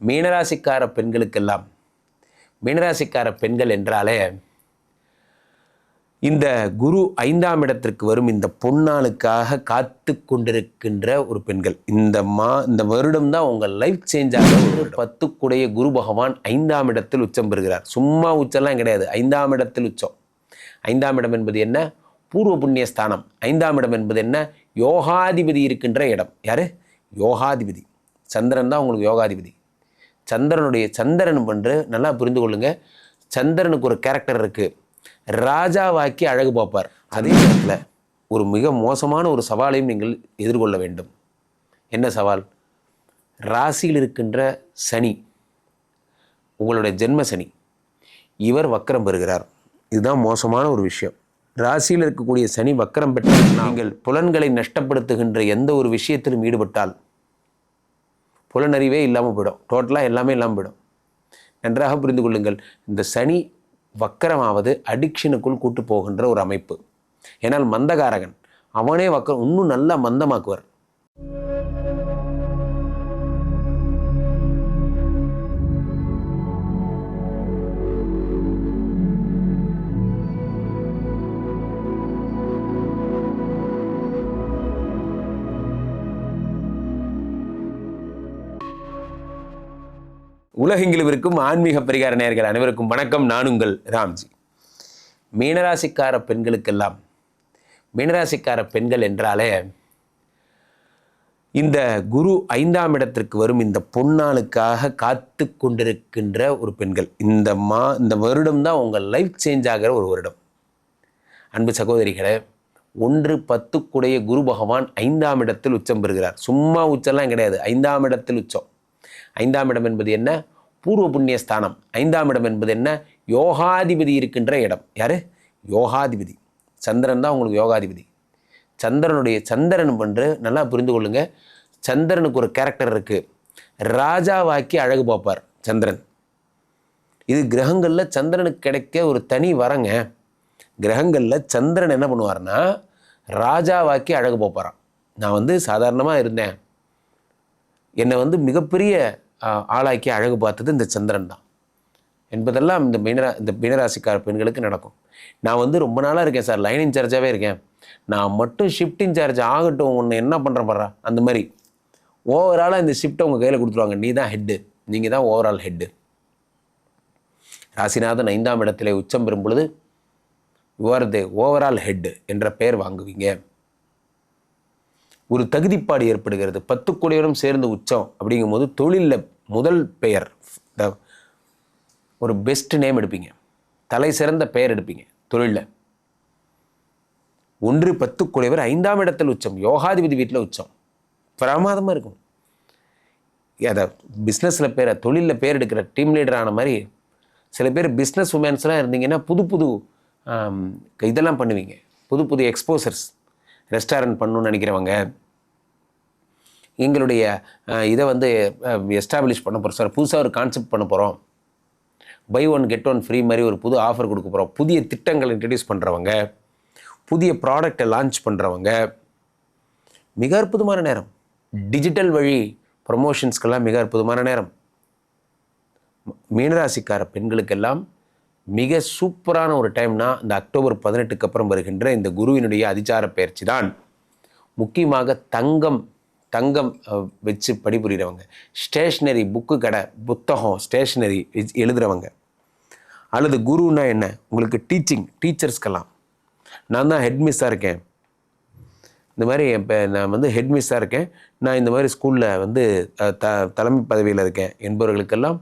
மீனராசிக்கார பெண்களுக்கெல்லாம் மீனராசிக்கார பெண்கள் என்றாலே இந்த குரு ஐந்தாம் இடத்திற்கு வரும் இந்த பொன்னாளுக்காக காத்து கொண்டிருக்கின்ற ஒரு பெண்கள். இந்த மா இந்த வருடம் தான் உங்கள் லைஃப் சேஞ்ச் ஆக ஒரு பத்துக்குடைய குரு பகவான் ஐந்தாம் இடத்தில் உச்சம் பெறுகிறார். சும்மா உச்சம்லாம் கிடையாது. ஐந்தாம் இடத்தில் உச்சம். ஐந்தாம் இடம் என்பது என்ன? பூர்வ புண்ணிய ஸ்தானம். ஐந்தாம் இடம் என்பது என்ன? யோகாதிபதி இருக்கின்ற இடம். யாரு? யோகாதிபதி. சந்திரன் தான் உங்களுக்கு யோகாதிபதி. சந்திரனுடைய சந்திரன் என்று நல்லா புரிந்து கொள்ளுங்க. சந்திரனுக்கு ஒரு கேரக்டர் இருக்குது ராஜாவாக்கி அழகு பார்ப்பார். அதே நேரத்தில் ஒரு மிக மோசமான ஒரு சவாலையும் நீங்கள் எதிர்கொள்ள வேண்டும். என்ன சவால்? ராசியில் இருக்கின்ற சனி. உங்களுடைய ஜென்ம சனி. இவர் வக்கரம் பெறுகிறார். இதுதான் மோசமான ஒரு விஷயம். ராசியில் இருக்கக்கூடிய சனி வக்கரம் பெற்ற நீங்கள் புலன்களை நஷ்டப்படுத்துகின்ற எந்த ஒரு விஷயத்திலும் ஈடுபட்டால் புலனறிவே இல்லாமல் போயிடும். டோட்டலாக எல்லாமே இல்லாமல் போயிடும். நன்றாக புரிந்து கொள்ளுங்கள். இந்த சனி வக்கரமாவது அடிக்ஷனுக்குள் கூட்டு போகின்ற ஒரு அமைப்பு. ஏனால் மந்தகாரகன். அவனே வக்கரம் இன்னும் நல்லா மந்தமாக்குவார். உலகெங்கிலும் இருக்கும் ஆன்மீக பரிகார நேர்கள் அனைவருக்கும் வணக்கம். நான் உங்கள் ராம்ஜி. மீனராசிக்கார பெண்களுக்கெல்லாம் மீனராசிக்கார பெண்கள் என்றாலே இந்த குரு ஐந்தாம் இடத்திற்கு வரும் இந்த பொன்னாளுக்காக காத்து கொண்டிருக்கின்ற ஒரு பெண்கள். இந்த மா இந்த வருடம் தான் உங்கள் லைஃப் சேஞ்ச் ஆகிற ஒரு வருடம். அன்பு சகோதரிகளே ஒன்று பத்துக்குடைய குரு பகவான் ஐந்தாம் இடத்தில் உச்சம் பெறுகிறார். சும்மா உச்சம்லாம் கிடையாது. ஐந்தாம் இடத்தில் உச்சம். ஐந்தாம் இடம் என்பது என்ன? பூர்வ புண்ணிய ஸ்தானம். ஐந்தாம் இடம் என்பது என்ன? யோகாதிபதி இருக்கின்ற இடம். யார்? யோகாதிபதி. சந்திரன் தான் உங்களுக்கு யோகாதிபதி. சந்திரனுடைய சந்திரன் என்று நல்லா புரிந்து கொள்ளுங்க. சந்திரனுக்கு ஒரு கேரக்டர் இருக்குது ராஜாவாக்கி அழகு பார்ப்பார் சந்திரன். இது கிரகங்களில் சந்திரனுக்கு கிடைக்க ஒரு தனி வரங்க. கிரகங்களில் சந்திரன் என்ன பண்ணுவார்னா ராஜாவாக்கி அழகு பார்ப்பாரான் நான் வந்து சாதாரணமாக இருந்தேன். என்னை வந்து மிகப்பெரிய ஆளாக்கி அழகு பார்த்தது இந்த சந்திரன் தான் என்பதெல்லாம் இந்த மீனரா இந்த மீனராசிக்கார பெண்களுக்கு நடக்கும். நான் வந்து ரொம்ப நாளாக இருக்கேன் சார் லைன் இன்சார்ஜாகவே இருக்கேன். நான் மட்டும் ஷிஃப்ட் இன்சார்ஜ் ஆகட்டும் ஒன்று என்ன பண்ணுறேன் பாடுறா அந்த மாதிரி. ஓவராலாக இந்த ஷிஃப்ட்டை உங்கள் கையில் கொடுத்துருவாங்க. நீ தான் ஹெட்டு நீங்கள் தான் ஓவரால் ஹெட்டு ராசிநாதன் ஐந்தாம் இடத்திலே உச்சம் பெறும் பொழுது யுவர் தி ஓவரால் ஹெட் என்ற பெயர் வாங்குவீங்க. ஒரு தகுதிப்பாடு ஏற்படுகிறது. பத்து கோடியோடும் சேர்ந்து உச்சம் அப்படிங்கும்போது தொழிலில் முதல் பெயர். த- ஒரு பெஸ்ட் நேம் எடுப்பீங்க. தலை சிறந்த பெயர் எடுப்பீங்க தொழிலில். ஒன்று பத்து கோடியவர் ஐந்தாம் இடத்தில் உச்சம். யோகாதிபதி வீட்டில் உச்சம். பிரமாதமாக இருக்கும். அதை பிஸ்னஸில் பேரை தொழிலில் பேர் எடுக்கிற டீம் லீடர் ஆன மாதிரி சில பேர் பிஸ்னஸ் உமன்ஸ்லாம் இருந்தீங்கன்னா புது புது இதெல்லாம் பண்ணுவீங்க. புது புது எக்ஸ்போசர்ஸ் ரெஸ்டாரண்ட் பண்ணணும்னு நினைக்கிறவங்க எங்களுடைய இதை வந்து எஸ்டாப்ளிஷ் பண்ண போகிறோம் சார் புதுசாக ஒரு கான்செப்ட் பண்ண போகிறோம் buy one get one free மாதிரி ஒரு புது ஆஃபர் கொடுக்க போகிறோம் புதிய திட்டங்களை இன்ட்ரடியூஸ் பண்ணுறவங்க புதிய ப்ராடக்டை லான்ச் பண்ணுறவங்க மிக அற்புதமான நேரம். டிஜிட்டல் வழி ப்ரொமோஷன்ஸ்க்கெல்லாம் மிக அற்புதமான நேரம். மீனராசிக்கார பெண்களுக்கெல்லாம் மிக சூப்பரான ஒரு டைம்னா இந்த அக்டோபர் பதினெட்டுக்கு அப்புறம் வருகின்ற இந்த குருவினுடைய அதிச்சார பயிற்சி தான். முக்கியமாக தங்கம் தங்கம் வச்சு பணிபுரிகிறவங்க ஸ்டேஷ்னரி புக்கு கடை புத்தகம் ஸ்டேஷ்னரி எழுதுகிறவங்க அல்லது குருன்னா என்ன? உங்களுக்கு டீச்சிங் டீச்சர்ஸ்க்கெல்லாம். நான் தான் ஹெட் மிஸ்ஸாக இருக்கேன். இந்த மாதிரி இப்போ நான் வந்து ஹெட் மிஸ்ஸாக இருக்கேன். நான் இந்த மாதிரி ஸ்கூலில் வந்து த தலைமை பதவியில் இருக்கேன் என்பவர்களுக்கெல்லாம்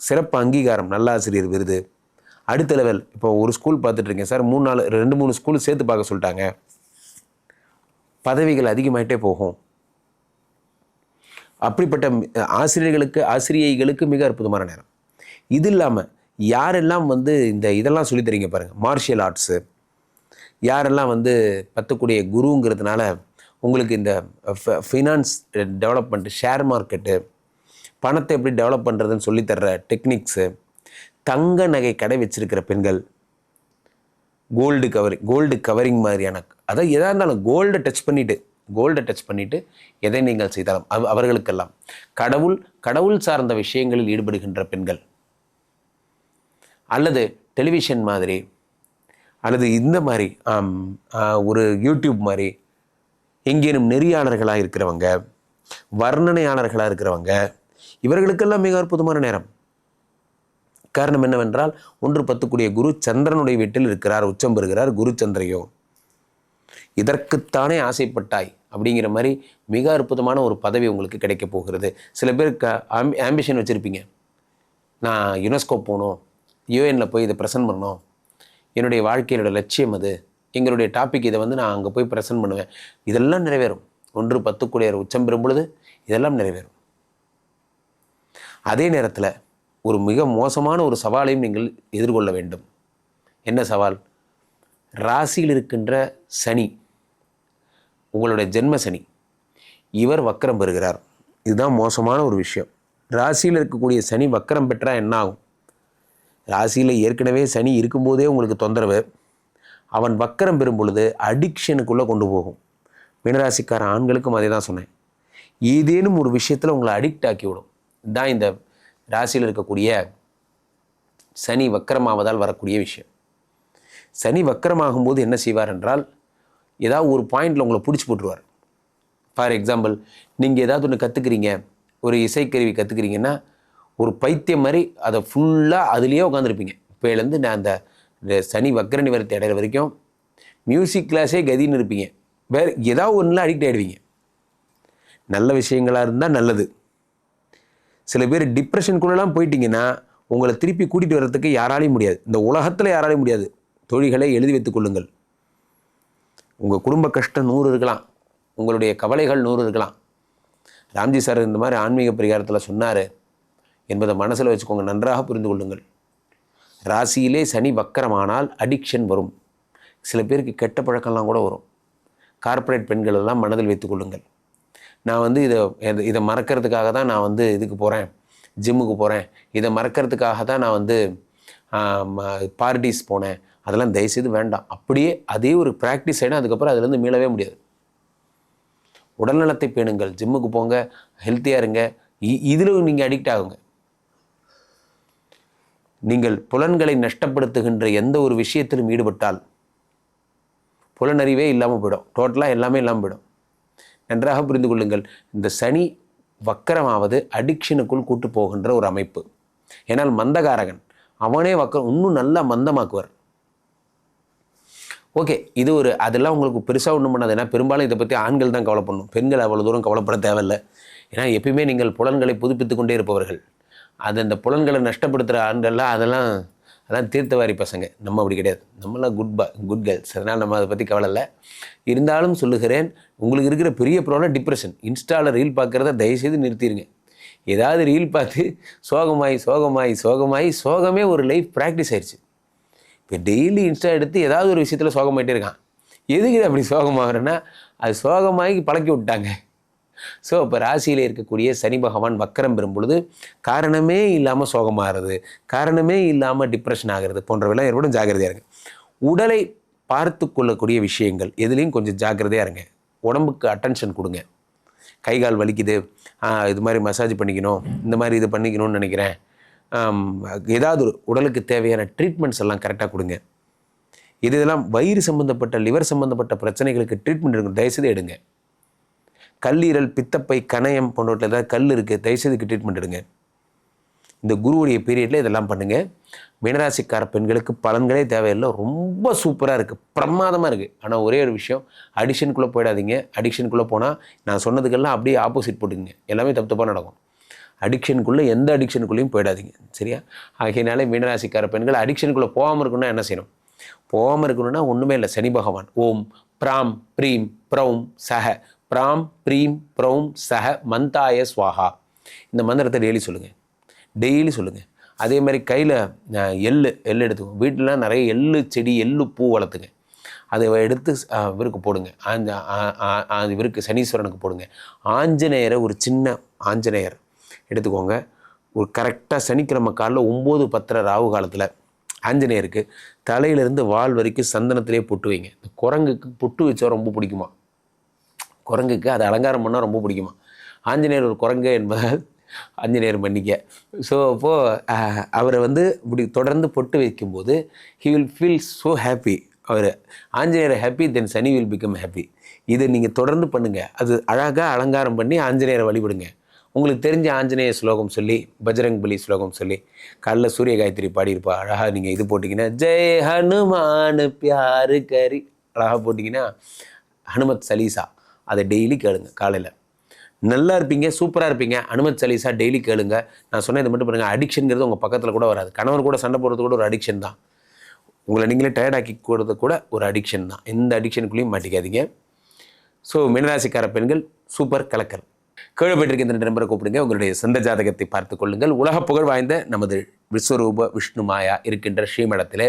சிறப்பு அங்கீகாரம் நல்லாசிரியர் விருது. அடுத்த லெவல் இப்போ ஒரு ஸ்கூல் பார்த்துட்டு இருக்கேன் சார் மூணு நாலு ரெண்டு மூணு ஸ்கூல் சேர்த்து பார்க்க சொல்லிட்டாங்க. பதவிகள் அதிகமாகிட்டே போகும். அப்படிப்பட்ட ஆசிரியர்களுக்கு ஆசிரியைகளுக்கு மிக அற்புதமான நேரம். இது இல்லாமல் யாரெல்லாம் வந்து இந்த இதெல்லாம் சொல்லித்தரீங்க பாருங்கள் மார்ஷியல் ஆர்ட்ஸு யாரெல்லாம் வந்து பத்தக்கூடிய குருங்கிறதுனால உங்களுக்கு இந்த ஃபினான்ஸ் டெவலப்மெண்ட் ஷேர் மார்க்கெட்டு பணத்தை எப்படி டெவலப் பண்ணுறதுன்னு சொல்லித்தர்ற டெக்னிக்ஸு தங்க நகை கடை வச்சிருக்கிற பெண்கள் கோல்டு கவரிங் கோல்டு கவரிங் மாதிரியான அதாவது எதாக இருந்தாலும் கோல்டை டச் பண்ணிவிட்டு கோல்டை டச் பண்ணிவிட்டு எதை நீங்கள் செய்தாலும் அவ் அவர்களுக்கெல்லாம் கடவுள் கடவுள் சார்ந்த விஷயங்களில் ஈடுபடுகின்ற பெண்கள். அல்லது டெலிவிஷன் மாதிரி அல்லது இந்த மாதிரி ஒரு யூடியூப் மாதிரி எங்கேனும் நெறியாளர்களாக இருக்கிறவங்க வர்ணனையாளர்களாக இருக்கிறவங்க இவர்களுக்கெல்லாம் மிக அற்புதமான நேரம். காரணம் என்னவென்றால் ஒன்று பத்துக்குடிய குரு சந்திரனுடைய வீட்டில் இருக்கிறார் உச்சம் பெறுகிறார் குரு சந்திரையோ இதற்குத்தானே ஆசைப்பட்டாய் அப்படிங்கிற மாதிரி மிக அற்புதமான ஒரு பதவி உங்களுக்கு கிடைக்க போகிறது. சில பேருக்கு ஆம்பிஷன் வச்சுருப்பீங்க. நான் யுனெஸ்கோ போகணும் யூஎனில் போய் இதை ப்ரெசென்ட் பண்ணணும். என்னுடைய வாழ்க்கையோட லட்சியம் அது. எங்களுடைய டாபிக் இதை வந்து நான் அங்கே போய் ப்ரெசன்ட் பண்ணுவேன். இதெல்லாம் நிறைவேறும். ஒன்று பத்துக்குடியர் உச்சம் பெறும் பொழுது இதெல்லாம் நிறைவேறும். அதே நேரத்தில் ஒரு மிக மோசமான ஒரு சவாலையும் நீங்கள் எதிர்கொள்ள வேண்டும். என்ன சவால்? ராசியில் இருக்கின்ற சனி உங்களுடைய ஜென்ம சனி இவர் வக்கரம் பெறுகிறார். இதுதான் மோசமான ஒரு விஷயம். ராசியில் இருக்கக்கூடிய சனி வக்கரம் பெற்றால் என்ன ஆகும்? ராசியில் ஏற்கனவே சனி இருக்கும்போதே உங்களுக்கு தொந்தரவு. அவன் வக்கரம் பெறும் பொழுது அடிக்ஷனுக்குள்ளே கொண்டு போகும். மீனராசிக்கார ஆண்களுக்கும் அதே தான் சொன்னேன். ஏதேனும் ஒரு விஷயத்தில் உங்களை அடிக்ட் ஆக்கி விடும் இதுதான் இந்த ராசியில் இருக்கக்கூடிய சனி வக்கரமாவதால் வரக்கூடிய விஷயம். சனி வக்கரமாகும்போது என்ன செய்வார் என்றால் ஏதாவது ஒரு பாயிண்டில் உங்களை பிடிச்சி போட்டுருவார். ஃபார் எக்ஸாம்பிள் நீங்கள் ஏதாவது ஒன்று கற்றுக்குறீங்க ஒரு இசைக்கருவி கற்றுக்குறீங்கன்னா ஒரு பைத்தியம் மாதிரி அதை ஃபுல்லாக அதுலேயே உட்காந்துருப்பீங்க இப்போலேருந்து நான் அந்த சனி வக்கர நிவர்த்தி அடைகிற வரைக்கும் மியூசிக் கிளாஸே கதின்னு இருப்பீங்க. வேறு ஏதாவது ஒன்றில் அடிக்ட் ஆகிடுவீங்க நல்ல விஷயங்களாக இருந்தால் நல்லது. சில பேர் டிப்ரெஷனுக்குள்ளெல்லாம் போயிட்டீங்கன்னா உங்களை திருப்பி கூட்டிகிட்டு வர்றதுக்கு யாராலையும் முடியாது. இந்த உலகத்தில் யாராலையும் முடியாது. தொழில்களை எழுதி வைத்துக் கொள்ளுங்கள். உங்கள் குடும்ப கஷ்டம் நூறு இருக்கலாம். உங்களுடைய கவலைகள் நூறு இருக்கலாம். ராம்ஜி சார் இந்த மாதிரி ஆன்மீக பரிகாரத்தில் சொன்னார் என்பதை மனசில் வச்சுக்கோங்க. நன்றாக புரிந்து கொள்ளுங்கள். ராசியிலே சனி வக்கரமானால் அடிக்ஷன் வரும். சில பேருக்கு கெட்ட பழக்கம்லாம் கூட வரும். கார்ப்பரேட் பெண்கள் எல்லாம் மனதில் வைத்துக் கொள்ளுங்கள். நான் வந்து இதை இதை- மறக்கிறதுக்காக தான் நான் வந்து இதுக்கு போகிறேன் ஜிம்முக்கு போகிறேன் இதை மறக்கிறதுக்காக தான் நான் வந்து பார்ட்டிஸ் போனேன். அதெல்லாம் தயவுசெய்து வேண்டாம். அப்படியே அதே ஒரு ப்ராக்டிஸ் ஆகிடும் அதுக்கப்புறம் அதுலேருந்து மீளவே முடியாது. உடல்நலத்தை பேணுங்கள். ஜிம்முக்கு போங்க. ஹெல்த்தியாக இருங்க. இதில் நீங்கள் அடிக்ட் ஆகுங்க. நீங்கள் புலன்களை நஷ்டப்படுத்துகின்ற எந்த ஒரு விஷயத்திலும் ஈடுபட்டால் புலனறிவே இல்லாமல் போயிடும். டோட்டலாக எல்லாமே இல்லாமல் போயிடும். நன்றாக புரிந்து கொள்ளுங்கள். இந்த சனி வக்கரமாவது அடிக்ஷனுக்குள் கூட்டு போகின்ற ஒரு அமைப்பு. ஏன்னால் மந்தகாரகன் அவனே வக்கரம் இன்னும் நல்லா மந்தமாக்குவார். ஓகே இது ஒரு அதெல்லாம் உங்களுக்கு பெருசாக ஒன்றும் பண்ணாது. ஏன்னா பெரும்பாலும் இதை பற்றி ஆண்கள் தான் கவலைப்படணும். பெண்கள் அவ்வளோ தூரம் கவலைப்பட தேவையில்லை. ஏன்னா எப்பயுமே நீங்கள் புலன்களை புதுப்பித்து கொண்டே இருப்பவர்கள். அது அந்த புலன்களை நஷ்டப்படுத்துகிற ஆண்கள்லாம் அதெல்லாம் அதான் தீர்த்தவாரி பசங்க. நம்ம அப்படி கிடையாது. நம்மளாம் குட் பா குட் கேர்ள்ஸ் அதனால் நம்ம அதை பற்றி கவலை இல்லை. இருந்தாலும் சொல்லுகிறேன் உங்களுக்கு இருக்கிற பெரிய ப்ராப்ளம் டிப்ரெஷன் இன்ஸ்டாவில் ரீல் பார்க்குறத தயவுசெய்து நிறுத்திடுங்க ஏதாவது ரீல் பார்த்து சோகமாயி சோகமாயி சோகமாயி சோகமே ஒரு லைஃப் ப்ராக்டிஸ் ஆயிடுச்சு. இப்போ டெய்லி இன்ஸ்டா எடுத்து ஏதாவது ஒரு விஷயத்தில் சோகமாயிட்டே இருக்கான். எதுக்கு இது அப்படி சோகமாகறேன்னா அது சோகமாகி பழக்கி விட்டாங்க ஸோ இப்போ ராசியில் இருக்கக்கூடிய சனி பகவான் வக்கரம் பெறும் பொழுது காரணமே இல்லாமல் சோகமாகிறது காரணமே இல்லாமல் டிப்ரெஷன் ஆகிறது போன்றவெல்லாம் ஏற்படும் ஜாக்கிரதையாக இருங்க. உடலை பார்த்து கொள்ளக்கூடிய விஷயங்கள் எதுலேயும் கொஞ்சம் ஜாக்கிரதையாக இருங்க. உடம்புக்கு அட்டென்ஷன் கொடுங்க. கை கால் வலிக்குது இது மாதிரி மசாஜ் பண்ணிக்கணும் இந்த மாதிரி இது பண்ணிக்கணும்னு நினைக்கிறேன். ஏதாவது ஒரு உடலுக்கு தேவையான ட்ரீட்மெண்ட்ஸ் எல்லாம் கரெக்டாக கொடுங்க. இது இதெல்லாம் வயிறு சம்மந்தப்பட்ட லிவர் சம்மந்தப்பட்ட பிரச்சனைகளுக்கு ட்ரீட்மெண்ட் எடுங்க. தயவுசெய்து எடுங்க. கல்லீரல் பித்தப்பை கணையம் போன்றவற்றில் ஏதாவது கல் இருக்குது தயவுசெய்து ட்ரீட்மெண்ட் எடுங்க. இந்த குருவுடைய பீரியடில் இதெல்லாம் பண்ணுங்கள் மீனராசிக்கார பெண்களுக்கு பலன்களே தேவையில்லை. ரொம்ப சூப்பராக இருக்குது பிரமாதமாக இருக்குது ஆனால் ஒரே ஒரு விஷயம் அடிஷனுக்குள்ளே போயிடாதீங்க. அடிக்ஷனுக்குள்ளே போனால் நான் சொன்னதுக்கெல்லாம் அப்படியே ஆப்போசிட் போட்டுங்க எல்லாமே தப்பு தப்பாக நடக்கும். அடிக்ஷனுக்குள்ளே எந்த அடிக்ஷனுக்குள்ளேயும் போயிடாதீங்க. சரியா? ஆகையினாலே மீனராசிக்கார பெண்கள் அடிக்ஷனுக்குள்ளே போகாமல் இருக்கணும்னா என்ன செய்யணும்? போகாமல் இருக்கணும்னா ஒன்றுமே இல்லை. சனி பகவான். ஓம் பிராம் ப்ரீம் ப்ரௌம் சஹ பிராம் ப்ரீம் ப்ரௌம் சஹ மந்தாய ஸ்வாஹா. இந்த மந்திரத்தை டெய்லி சொல்லுங்கள் டெய்லி சொல்லுங்கள் அதே மாதிரி கையில் எள்ளு எள்ளு எடுத்துக்கோங்க. வீட்டிலலாம் நிறைய எள்ளு செடி எள்ளு பூ வளர்த்துங்க. அதை எடுத்து இவருக்கு போடுங்க. ஆஞ்ச இவருக்கு சனீஸ்வரனுக்கு போடுங்க. ஆஞ்சநேயரை ஒரு சின்ன ஆஞ்சநேயர் எடுத்துக்கோங்க. ஒரு கரெக்டாக சனிக்கிழமை காலில் ஒம்பது பத்தரை ராவு காலத்தில் ஆஞ்சநேயருக்கு தலையிலேருந்து வால் வரைக்கும் சந்தனத்திலே பொட்டு வைங்க. இந்த குரங்குக்கு பொட்டு வச்சா ரொம்ப பிடிக்குமா? குரங்குக்கு அதை அலங்காரம் பண்ணால் ரொம்ப பிடிக்குமா? ஆஞ்சநேயர் ஒரு குரங்கு என்பதால் ஆஞ்சநேயர் மன்னிக்க. ஸோ அப்போது அவரை வந்து இப்படி தொடர்ந்து பொட்டு வைக்கும்போது he will feel so happy our Anjaneyar happy then Shani will become happy இதை நீங்கள் தொடர்ந்து பண்ணுங்கள் அது அழகாக அலங்காரம் பண்ணி ஆஞ்சநேயரை வழிபடுங்க. உங்களுக்கு தெரிஞ்ச ஆஞ்சநேய ஸ்லோகம் சொல்லி பஜரங் பலி ஸ்லோகம் சொல்லி காலைல சூரிய காயத்ரி பாடியிருப்பா. அழகாக நீங்கள் இது போட்டிங்கன்னா ஜெய் ஹனுமான் பியாரு கரி. அழகாக போட்டிங்கன்னா ஹனுமத் சலீசா. அதை டெய்லி கேளுங்க காலையில். நல்லா இருப்பீங்க சூப்பராக இருப்பீங்க. அனுமத் சலீசா டெய்லி கேளுங்க. நான் சொன்னேன் இது மட்டும் பாருங்கள் அடிக்ஷனுங்கிறது உங்கள் பக்கத்தில் கூட வராது. கணவர் கூட சண்டை போடுறது கூட ஒரு அடிக்ஷன் தான். உங்களை நீங்களே டயர்டாக்கி கூடுறது கூட ஒரு அடிக்ஷன் தான். எந்த அடிக்ஷனுக்குள்ளேயும் மாட்டிக்காதீங்க. ஸோ மினராசிக்கார பெண்கள் சூப்பர் கலக்கர் கீழே போயிட்டு இந்த நம்பரை கூப்பிடுங்க. உங்களுடைய சொந்த ஜாதகத்தை பார்த்து கொள்ளுங்கள். உலக புகழ் வாய்ந்த நமது விஸ்வரூப விஷ்ணு மாயா இருக்கின்ற ஸ்ரீமடத்திலே